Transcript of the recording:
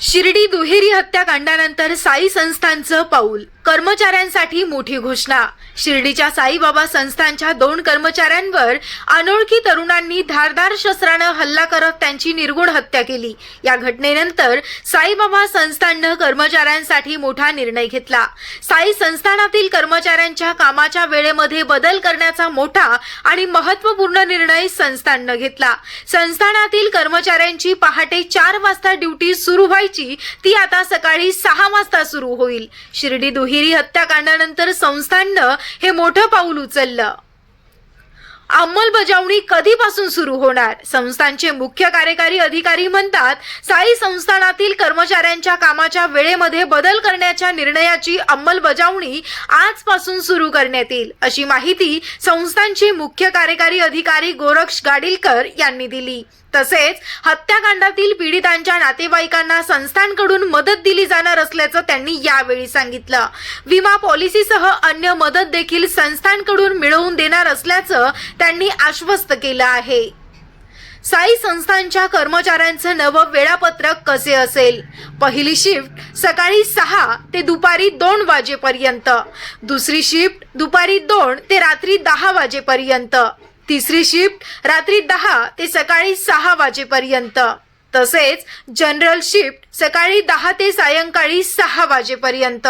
शिर्डी दुहेरी हत्याकांडानंतर साई संस्थांचं पाऊल. कर्मचाऱ्यांसाठी मोठी घोषणा. शिर्डीच्या साईबाबा संस्थांच्या दोन कर्मचाऱ्यांवर अनोळखी तरुणांनी धारदार शस्त्रानं हल्ला करत त्यांची निर्गुण हत्या केली. या घटनेनंतर साईबाबा संस्थाननं कर्मचाऱ्यांसाठी मोठा निर्णय घेतला. साई संस्थानातील कर्मचाऱ्यांच्या कामाच्या वेळेमध्ये बदल करण्याचा मोठा आणि महत्त्वपूर्ण निर्णय संस्थाननं घेतला. संस्थानातील कर्मचाऱ्यांची पहाटे चार वाजता ड्युटी सुरू व्हायची. ती आता सकाळी सहा वाजता सुरू होईल. शिर्डी दुहेरी हत्याकांडानंतर संस्थाननं हे मोठं पाऊल उचललं. अंमलबजावणी कधीपासून सुरू होणार? संस्थांचे मुख्य कार्यकारी अधिकारी म्हणतात साई संस्थानातील कर्मचाऱ्यांच्या कामाच्या वेळेमध्ये बदल करण्याच्या निर्णयाची अंमलबजावणी आजपासून सुरू करण्यात येईल अशी माहिती संस्थांचे मुख्य कार्यकारी अधिकारी गोरक्ष गाडीलकर यांनी दिली. तसेच हत्याकांडातील पीडितांच्या नातेवाईकांना संस्थांकडून मदत दिली जाणार असल्याचं त्यांनी यावेळी सांगितलं. विमा पॉलिसीसह अन्य मदत देखील संस्थांकडून मिळवून देणार असल्याचं त्यांनी आश्वस्त केलं आहे. साई संस्थांच्या कर्मचाऱ्यांचं नवं वेळापत्रक कसे असेल? पहिली शिफ्ट सकाळी सहा ते दुपारी दोन वाजेपर्यंत. दुसरी शिफ्ट दुपारी दोन ते रात्री दहा वाजेपर्यंत. तिसरी शिफ्ट रात्री दहा ते सकाळी सहा वाजेपर्यंत. तसेच जनरल शिफ्ट सकाळी दहा ते सायंकाळी सहा वाजेपर्यंत.